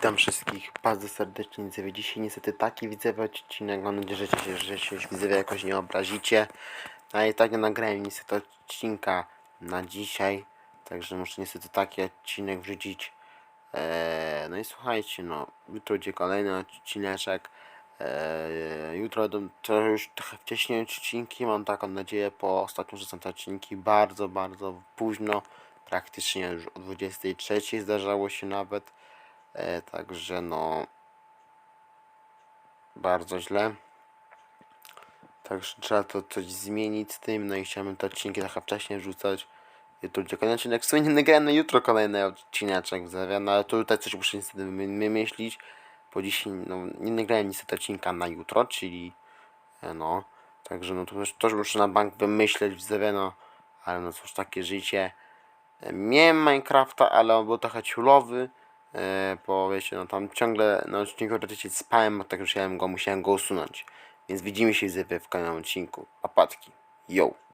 Witam wszystkich bardzo serdecznie widzowie. Dzisiaj niestety taki widzowie odcinek. Mam nadzieję, że się, że się widzowie jakoś nie obrazicie. No i tak nie nagrałem niestety odcinka na dzisiaj. Także muszę niestety taki odcinek wrzucić. Eee, no i słuchajcie, no jutro będzie kolejny odcineczek. Eee, jutro to już trochę wcześniej odcinki. Mam taką nadzieję, po ostatnio są te odcinki bardzo, bardzo późno. Praktycznie już o 23 zdarzało się nawet. E, także no bardzo źle. Także trzeba to coś zmienić z tym. No i chciałbym te odcinki trochę wcześniej wrzucać. Będzie kolejny odcinek. W sumie nie nagrałem na jutro kolejny odcineczek zawia, no ale tutaj coś muszę niestety wy- wymyślić. Bo dzisiaj no, nie nagrałem niestety odcinka na jutro, czyli e, no. Także no to też muszę na bank wymyśleć widzowie, no. Ale no cóż, takie życie. E, Miałem Minecrafta, ale on był trochę ciulowy. E, bo wiecie, no tam ciągle na odcinku oczywiście spałem, bo tak musiałem go, musiałem go usunąć. Więc widzimy się w kolejnym odcinku. Papatki. Yo!